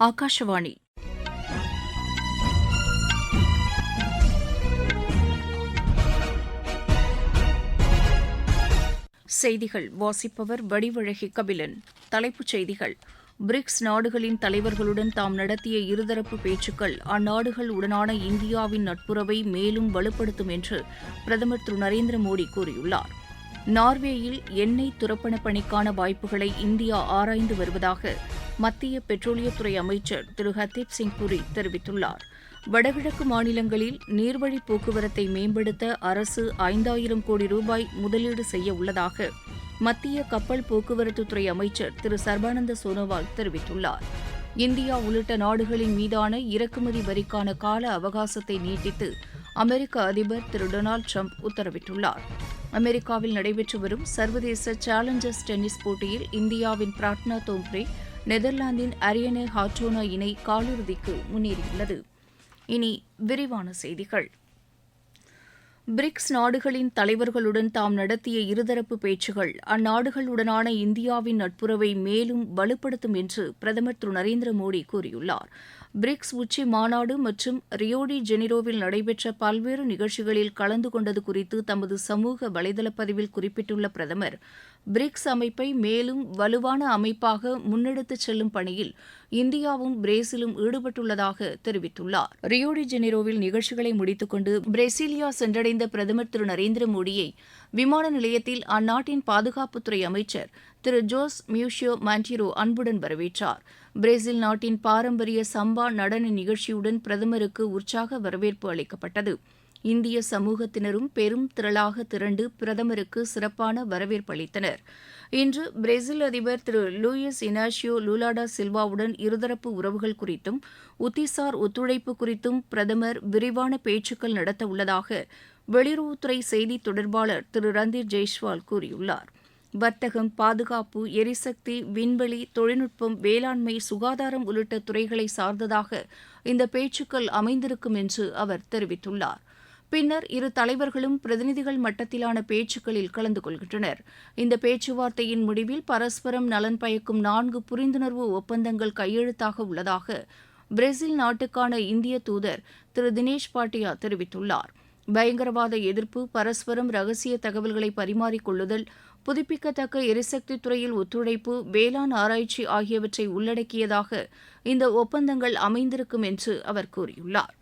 ஆகாஷவாணி செய்திகள். வாசிப்பவர் வடிவழகி கபிலன். தலைப்புச் செய்திகள். பிரிக்ஸ் நாடுகளின் தலைவர்களுடன் தாம் நடத்திய இருதரப்பு பேச்சுக்கள் அந்நாடுகள் உடனான இந்தியாவின் நட்புறவை மேலும் வலுப்படுத்தும் என்று பிரதமர் திரு நரேந்திர மோடி கூறியுள்ளார். நார்வேயில் எண்ணெய் துரப்பண பணிக்கான வாய்ப்புகளை இந்தியா ஆராய்ந்து வருவதாக மத்திய பெட்ரோலியத்துறை அமைச்சர் திரு. ஹர்தீப் சிங் புரி தெரிவித்துள்ளார். வடகிழக்கு மாநிலங்களில் நீர்வழி போக்குவரத்தை மேம்படுத்த அரசு ஐந்தாயிரம் கோடி ரூபாய் முதலீடு செய்ய உள்ளதாக மத்திய கப்பல் போக்குவரத்துத்துறை அமைச்சர் திரு. சர்பானந்த சோனோவால் தெரிவித்துள்ளார். இந்தியா உள்ளிட்ட நாடுகளின் மீதான இறக்குமதி வரிக்கான கால அவகாசத்தை நீட்டித்து அமெரிக்க அதிபர் திரு. டொனால்டு ட்ரம்ப் உத்தரவிட்டுள்ளார். அமெரிக்காவில் நடைபெற்று வரும் சர்வதேச சேலஞ்சர்ஸ் டென்னிஸ் போட்டியில் இந்தியாவின் பிராட்னா தோம்ப்ரே நெதர்லாந்தின் அரியனே ஹாட்டோனா இணை காலிறுதிக்கு முன்னேறியுள்ளது. இனி விரிவான செய்திகள். பிரிக்ஸ் நாடுகளின் தலைவர்களுடன் தாம் நடத்திய இருதரப்பு பேச்சுகள் அந்நாடுகளுடனான இந்தியாவின் நட்புறவை மேலும் வலுப்படுத்தும் என்று பிரதமர் திரு நரேந்திர மோடி கூறியுள்ளார். பிரிக்ஸ் உச்சி மாநாடு மற்றும் ரியோடி ஜெனிரோவில் நடைபெற்ற பல்வேறு நிகழ்ச்சிகளில் கலந்து கொண்டது குறித்து தமது சமூக வலைதள பதிவில் குறிப்பிட்டுள்ள பிரதமர் பிரிக்ஸ் அமைப்பை மேலும் வலுவான அமைப்பாக முன்னெடுத்துச் செல்லும் பணியில் இந்தியாவும் பிரேசிலும் ஈடுபட்டுள்ளதாக தெரிவித்துள்ளார். ரியோடி ஜெனிரோவில் நிகழ்ச்சிகளை முடித்துக்கொண்டு பிரேசிலியா சென்றடைந்த பிரதமர் திரு நரேந்திர மோடியை விமான நிலையத்தில் அந்நாட்டின் பாதுகாப்புத்துறை அமைச்சர் திரு ஜோஸ் மியூஷியோ மாண்டிரோ அன்புடன் வரவேற்றார். பிரேசில் நாட்டின் பாரம்பரிய சம்பா நடன நிகழ்ச்சியுடன் பிரதமருக்கு உற்சாக வரவேற்பு அளிக்கப்பட்டது. இந்திய சமூகத்தினரும் பெரும் திரளாக திரண்டு பிரதமருக்கு சிறப்பான வரவேற்பு அளித்தனர். இன்று பிரேசில் அதிபர் திரு லூயிஸ் இனாஷியோ லூலாடா சில்வாவுடன் இருதரப்பு உறவுகள் குறித்தும் உத்திசார் ஒத்துழைப்பு குறித்தும் பிரதமர் விரிவான பேச்சுக்கள் நடத்த உள்ளதாக வெளியுறவுத்துறை செய்தி தொடர்பாளர் திரு ரந்தீர் ஜெய்ஸ்வால் கூறியுள்ளார். வர்த்தகம் பாதுகாப்பு எரிசக்தி விண்வெளி தொழில்நுட்பம் வேளாண்மை சுகாதாரம் உள்ளிட்ட துறைகளை சார்ந்ததாக இந்த பேச்சுக்கள் அமைந்திருக்கும் என்று அவர் தெரிவித்துள்ளார். பின்னர் இரு தலைவர்களும் பிரதிநிதிகள் மட்டத்திலான பேச்சுக்களில் கலந்து கொள்கின்றனர். இந்த பேச்சுவார்த்தையின் முடிவில் பரஸ்பரம் நலன் பயக்கும் நான்கு புரிந்துணர்வு ஒப்பந்தங்கள் கையெழுத்தாக உள்ளதாக பிரேசில் நாட்டுக்கான இந்திய தூதர் திரு தினேஷ் பாட்டியா தெரிவித்துள்ளார். பயங்கரவாத எதிர்ப்பு பரஸ்பரம் ரகசிய தகவல்களை பரிமாறிக்கொள்ளுதல் புதுப்பிக்கத்தக்க எரிசக்தி துறையில் ஒத்துழைப்பு வேளாண் ஆராய்ச்சி ஆகியவற்றை உள்ளடக்கியதாக இந்த ஒப்பந்தங்கள் அமைந்திருக்கும் என்று அவர் கூறியுள்ளார்.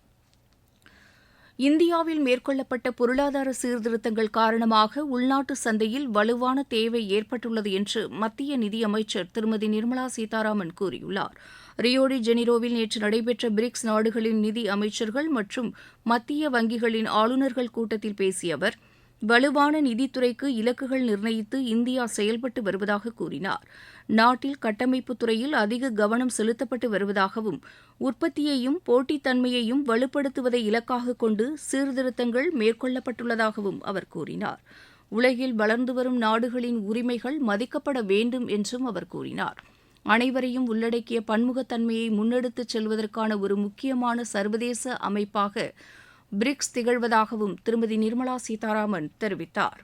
இந்தியாவில் மேற்கொள்ளப்பட்ட பொருளாதார சீர்திருத்தங்கள் காரணமாக உள்நாட்டு சந்தையில் வலுவான தேவை ஏற்பட்டுள்ளது என்று மத்திய நிதியமைச்சர் திருமதி நிர்மலா சீதாராமன் கூறியுள்ளார். ரியோடி ஜெனிரோவில் நேற்று நடைபெற்ற பிரிக்ஸ் நாடுகளின் நிதி அமைச்சர்கள் மற்றும் மத்திய வங்கிகளின் ஆளுநர்கள் கூட்டத்தில் பேசிய அவர் வலுவான நிதித்துறைக்கு இலக்குகள் நிர்ணயித்து இந்தியா செயல்பட்டு வருவதாக கூறினார். நாட்டில் கட்டமைப்பு துறையில் அதிக கவனம் செலுத்தப்பட்டு வருவதாகவும் உற்பத்தியையும் போட்டித்தன்மையையும் வலுப்படுத்துவதை இலக்காக கொண்டு சீர்திருத்தங்கள் மேற்கொள்ளப்பட்டுள்ளதாகவும் அவர் கூறினார். உலகில் வளர்ந்து வரும் நாடுகளின் உரிமைகள் மதிக்கப்பட வேண்டும் என்றும் அவர் கூறினார். அனைவரையும் உள்ளடக்கிய பன்முகத்தன்மையை முன்னெடுத்துச் செல்வதற்கான ஒரு முக்கியமான சர்வதேச அமைப்பாக பிரிக்ஸ் திகழ்வதாகவும் திருமதி நிர்மலா சீதாராமன் தெரிவித்தார்.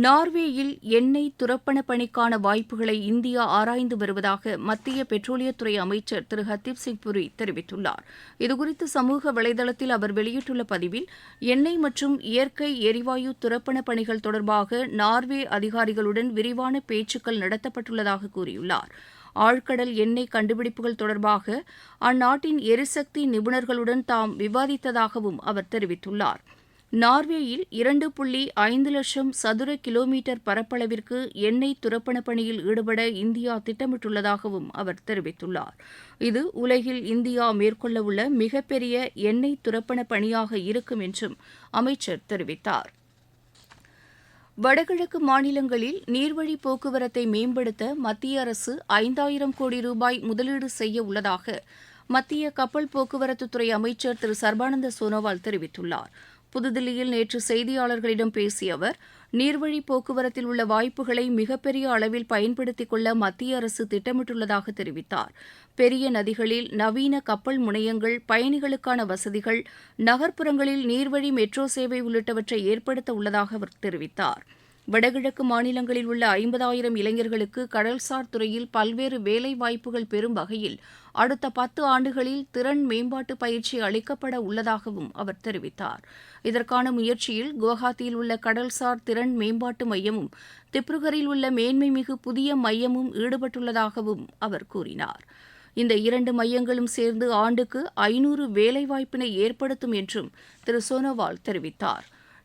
நார்வேயில் எண்ணெய் துரப்பண பணிக்கான வாய்ப்புகளை இந்தியா ஆராய்ந்து வருவதாக மத்திய பெட்ரோலியத்துறை அமைச்சர் திரு. ஹர்தீப் சிங் புரி தெரிவித்துள்ளார். இதுகுறித்து சமூக வலைதளத்தில் அவர் வெளியிட்டுள்ள பதிவில் எண்ணெய் மற்றும் இயற்கை எரிவாயு துரப்பண பணிகள் தொடர்பாக நார்வே அதிகாரிகளுடன் விரிவான பேச்சுக்கள் நடத்தப்பட்டுள்ளதாக கூறியுள்ளார். ஆழ்கடல் எண்ணெய் கண்டுபிடிப்புகள் தொடர்பாக அந்நாட்டின் எரிசக்தி நிபுணர்களுடன் தாம் விவாதித்ததாகவும் அவர் தெரிவித்துள்ளார். நார்வேயில் இரண்டு புள்ளி ஐந்து லட்சம் சதுர கிலோமீட்டர் பரப்பளவிற்கு எண்ணெய் துரப்பண பணியில் ஈடுபட இந்தியா திட்டமிட்டுள்ளதாகவும் அவர் தெரிவித்துள்ளார். இது உலகில் இந்தியா மேற்கொள்ளவுள்ள மிகப்பெரிய எண்ணெய் துரப்பண பணியாக இருக்கும் என்றும் அமைச்சர் தெரிவித்தார். வடகிழக்கு மாநிலங்களில் நீர்வழி போக்குவரத்தை மேம்படுத்த மத்திய அரசு ஐந்தாயிரம் கோடி ரூபாய் முதலீடு செய்ய உள்ளதாக மத்திய கப்பல் போக்குவரத்துத்துறை அமைச்சர் திரு சர்பானந்த சோனோவால் தெரிவித்துள்ளார். புதுதில்லியில் நேற்று செய்தியாளர்களிடம் பேசிய அவர் நீர்வழி போக்குவரத்தில் உள்ள வாய்ப்புகளை மிகப்பெரிய அளவில் பயன்படுத்திக் கொள்ள மத்திய அரசு திட்டமிட்டுள்ளதாக தெரிவித்தார். பெரிய நதிகளில் நவீன கப்பல் முனையங்கள் பயணிகளுக்கான வசதிகள் நகர்ப்புறங்களில் நீர்வழி மெட்ரோ சேவை உள்ளிட்டவற்றை ஏற்படுத்த உள்ளதாக அவர் தெரிவித்தார். வடகிழக்கு மாநிலங்களில் உள்ள ஐம்பதாயிரம் இளைஞர்களுக்கு கடல்சார் துறையில் பல்வேறு வேலை வாய்ப்புகள் பெறும் வகையில் அடுத்த பத்து ஆண்டுகளில் திறன் மேம்பாட்டு பயிற்சி அளிக்கப்பட உள்ளதாகவும் அவர் தெரிவித்தார். இதற்கான முயற்சியில் குவஹாத்தியில் உள்ள கடல்சார் திறன் மேம்பாட்டு மையமும் திப்ருகரில் உள்ள மேன்மைமிகு புதிய மையமும் ஈடுபட்டுள்ளதாகவும் அவர் கூறினார். இந்த இரண்டு மையங்களும் சேர்ந்து ஆண்டுக்கு ஐநூறு வேலைவாய்ப்பினை ஏற்படுத்தும் என்றும் திரு சோனோவால் தெரிவித்தார்.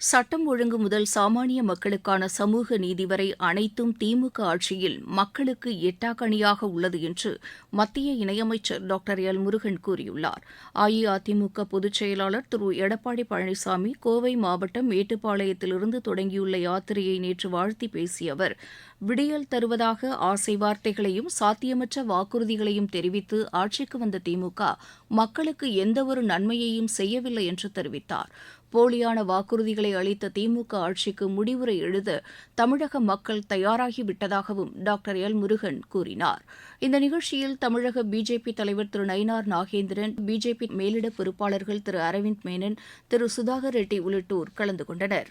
சட்டம் ஒழுங்கு முதல் சாமானிய மக்களுக்கான சமூக நீதி வரை அனைத்தும் திமுக ஆட்சியில் மக்களுக்கு எட்டாக்கணியாக உள்ளது என்று மத்திய இணையமைச்சர் டாக்டர் எல் முருகன் கூறியுள்ளார். அஇஅதிமுக பொதுச் செயலாளர் திரு எடப்பாடி பழனிசாமி கோவை மாவட்டம் மேட்டுப்பாளையத்திலிருந்து தொடங்கியுள்ள யாத்திரையை நேற்று வாழ்த்தி பேசிய அவர் விடியல் தருவதாக ஆசை வார்த்தைகளையும் சாத்தியமற்ற வாக்குறுதிகளையும் தெரிவித்து ஆட்சிக்கு வந்த திமுக மக்களுக்கு எந்தவொரு நன்மையையும் செய்யவில்லை என்று தெரிவித்தார். போலியான வாக்குறுதிகளை அளித்த திமுக ஆட்சிக்கு முடிவுரை எழுத தமிழக மக்கள் தயாராகிவிட்டதாகவும் டாக்டர் எல் முருகன் கூறினார். இந்த நிகழ்ச்சியில் தமிழக பிஜேபி தலைவர் திரு நயினார் நாகேந்திரன் பிஜேபி மேலிட பொறுப்பாளர்கள் திரு அரவிந்த் மேனன் திரு சுதாகர் ரெட்டி உள்ளிட்டோர் கலந்து கொண்டனர்.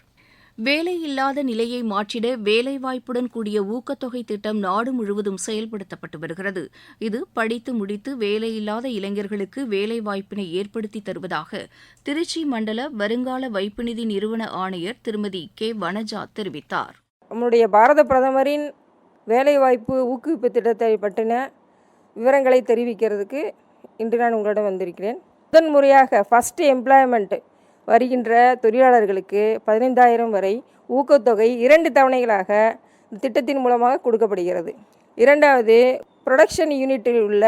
வேலையில்லாத நிலையை மாற்றிட வேலைவாய்ப்புடன் கூடிய ஊக்கத்தொகை திட்டம் நாடு முழுவதும் செயல்படுத்தப்பட்டு வருகிறது. இது படித்து முடித்து வேலையில்லாத இளைஞர்களுக்கு வேலைவாய்ப்பினை ஏற்படுத்தி தருவதாக திருச்சி மண்டல வருங்கால வைப்பு நிதி நிறுவன ஆணையர் திருமதி கே. வனஜா தெரிவித்தார். நம்முடைய பாரத பிரதமரின் வேலைவாய்ப்பு ஊக்குவிப்பு திட்டத்தை பற்றின விவரங்களை தெரிவிக்கிறதுக்கு இன்று நான் உங்களிடம் வந்திருக்கிறேன். முதன்முறையாக முறையாக ஃபஸ்ட்டு எம்ப்ளாய்மெண்ட் வருகின்ற தொழிலாளர்களுக்கு பதினைந்தாயிரம் வரை ஊக்கத்தொகை இரண்டு தவணைகளாக இந்த திட்டத்தின் மூலமாக கொடுக்கப்படுகிறது. இரண்டாவது ப்ரொடக்ஷன் யூனிட்டில் உள்ள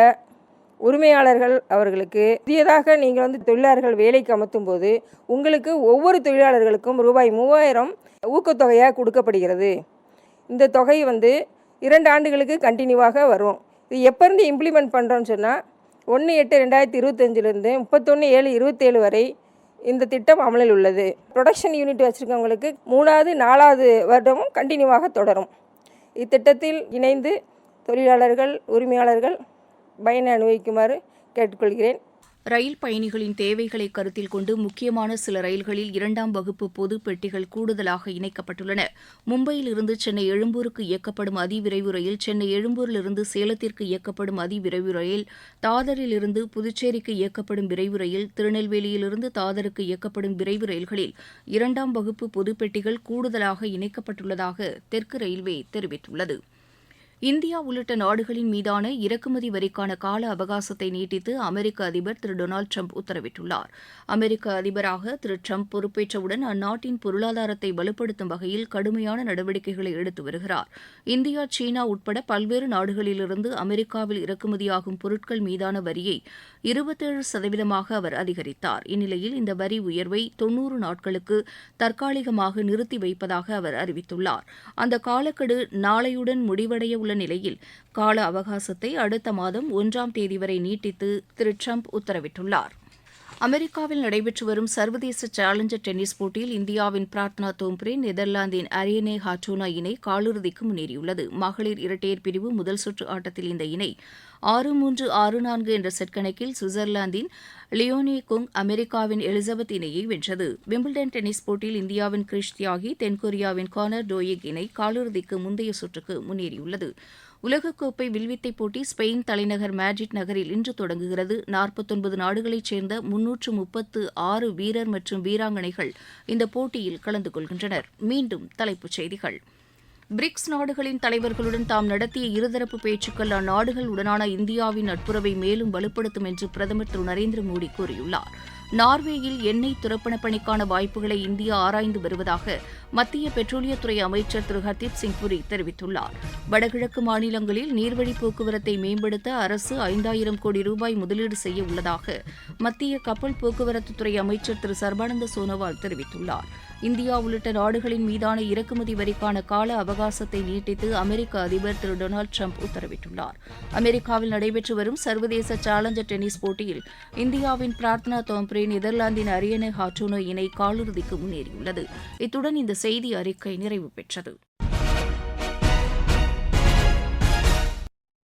உரிமையாளர்கள் அவர்களுக்கு புதியதாக நீங்கள் வந்து தொழிலாளர்கள் வேலைக்கு அமர்த்தும் போது உங்களுக்கு ஒவ்வொரு தொழிலாளர்களுக்கும் ரூபாய் மூவாயிரம் ஊக்கத்தொகையாக கொடுக்கப்படுகிறது. இந்த தொகை வந்து இரண்டு ஆண்டுகளுக்கு கண்டினியூவாக வரும். இது எப்போருந்து இம்ப்ளிமெண்ட் பண்ணுறோன்னு சொன்னால் ஒன்று எட்டு ரெண்டாயிரத்தி இருபத்தஞ்சிலேருந்து முப்பத்தொன்று ஏழு இருபத்தேழு வரை இந்த திட்டம் அமலில் உள்ளது. ப்ரொடக்ஷன் யூனிட் வச்சுருக்கவங்களுக்கு மூணாவது நாலாவது வருடமும் கண்டினியூவாக தொடரும். இத்திட்டத்தில் இணைந்து தொழிலாளர்கள் உரிமையாளர்கள் பயனை அனுபவிக்குமாறு கேட்டுக்கொள்கிறேன். ரயில் பயணிகளின் தேவைகளை கருத்தில் கொண்டு முக்கியமான சில ரயில்களில் இரண்டாம் வகுப்பு பொது பெட்டிகள் கூடுதலாக இணைக்கப்பட்டுள்ளன. மும்பையிலிருந்து சென்னை எழும்பூருக்கு இயக்கப்படும் அதிவிரைவு ரயில் சென்னை எழும்பூரிலிருந்து சேலத்திற்கு இயக்கப்படும் அதிவிரைவு ரயில் தாதரில் இருந்து புதுச்சேரிக்கு இயக்கப்படும் விரைவு ரயில் திருநெல்வேலியிலிருந்து தாதருக்கு இயக்கப்படும் விரைவு ரயில்களில் இரண்டாம் வகுப்பு பொது பெட்டிகள் கூடுதலாக இணைக்கப்பட்டுள்ளதாக தெற்கு ரயில்வே தெரிவித்துள்ளது. இந்தியா உள்ளிட்ட நாடுகளின் மீதான இறக்குமதி வரிக்கான கால அவகாசத்தை நீட்டித்து அமெரிக்க அதிபர் திரு டொனால்டு ட்ரம்ப் உத்தரவிட்டுள்ளார். அமெரிக்க அதிபராக திரு ட்ரம்ப் பொறுப்பேற்றவுடன் அந்நாட்டின் பொருளாதாரத்தை வலுப்படுத்தும் வகையில் கடுமையான நடவடிக்கைகளை எடுத்து வருகிறார். இந்தியா சீனா உட்பட பல்வேறு நாடுகளிலிருந்து அமெரிக்காவில் இறக்குமதியாகும் பொருட்கள் மீதான வரியை இருபத்தேழு சதவீதமாக அவர் அதிகரித்தார். இந்நிலையில் இந்த வரி உயர்வை தொன்னூறு நாட்களுக்கு தற்காலிகமாக நிறுத்தி வைப்பதாக அவர் அறிவித்துள்ளார். அந்த காலக்கெடு நாளையுடன் முடிவடைய உள்ள நிலையில் கால அவகாசத்தை அடுத்த மாதம் ஒன்றாம் தேதி வரை நீட்டித்து திரு. ட்ரம்ப் உத்தரவிட்டுள்ளார். அமெரிக்காவில் நடைபெற்று வரும் சர்வதேச சேலஞ்சர் டென்னிஸ் போட்டியில் இந்தியாவின் பிரார்த்தனா தோம்ப்ரே நெதர்லாந்தின் அரியனே ஹாட்டோனா இணை காலிறுதிக்கு முன்னேறியுள்ளது. மகளிர் இரட்டையர் பிரிவு முதல் சுற்று ஆட்டத்தில் இந்த இணை ஆறு மூன்று ஆறு நான்கு என்ற செட் கணக்கில் சுவிட்சர்லாந்தின் லியோனி குங் அமெரிக்காவின் எலிசபெத் இணையை வென்றது. விம்பிள்டன் டென்னிஸ் போட்டியில் இந்தியாவின் கிரிஷ் தியாகி தென்கொரியாவின் கானர் டோயிக் இணை காலிறுதிக்கு முந்தைய சுற்றுக்கு முன்னேறியுள்ளது. உலகக்கோப்பை வில்வித்தை போட்டி ஸ்பெயின் தலைநகர் மேட்ரிட் நகரில் இன்று தொடங்குகிறது. நாற்பத்தொன்பது நாடுகளைச் சேர்ந்த முன்னூற்று முப்பத்து ஆறு வீரர் மற்றும் வீராங்கனைகள் இந்த போட்டியில் கலந்து கொள்கின்றனர். மீண்டும் தலைப்புச் செய்திகள். பிரிக்ஸ் நாடுகளின் தலைவர்களுடன் தாம் நடத்திய இருதரப்பு பேச்சுக்கள் அந்நாடுகள் உடனான இந்தியாவின் நட்புறவை மேலும் வலுப்படுத்தும் என்று பிரதமர் திரு நரேந்திர மோடி கூறியுள்ளார். நார்வேயில் எண்ணெய் துரப்பண பணிக்கான வாய்ப்புகளை இந்தியா ஆராய்ந்து வருவதாக மத்திய பெட்ரோலியத்துறை அமைச்சர் திரு. ஹர்தீப் சிங் புரி தெரிவித்துள்ளார். வடகிழக்கு மாநிலங்களில் நீர்வழி போக்குவரத்தை மேம்படுத்த அரசு ஐந்தாயிரம் கோடி ரூபாய் முதலீடு செய்ய உள்ளதாக மத்திய கப்பல் போக்குவரத்துத்துறை அமைச்சர் திரு. சர்பானந்த சோனோவால் தெரிவித்துள்ளார். இந்தியா உள்ளிட்ட நாடுகளின் மீதான இறக்குமதி வரிக்கான கால அவகாசத்தை நீட்டித்து அமெரிக்க அதிபர் திரு. டொனால்டு ட்ரம்ப் உத்தரவிட்டுள்ளார். அமெரிக்காவில் நடைபெற்று வரும் சர்வதேச சேலஞ்சர் டென்னிஸ் போட்டியில் இந்தியாவின் பிரார்த்தனா தோம்ப்ரே நெதர்லாந்தின் அரியணை ஹாட்டோனோ இணை காலிறுதிக்கு முன்னேறியுள்ளது. இத்துடன் இந்த செய்தி அறிக்கை நிறைவு பெற்றது.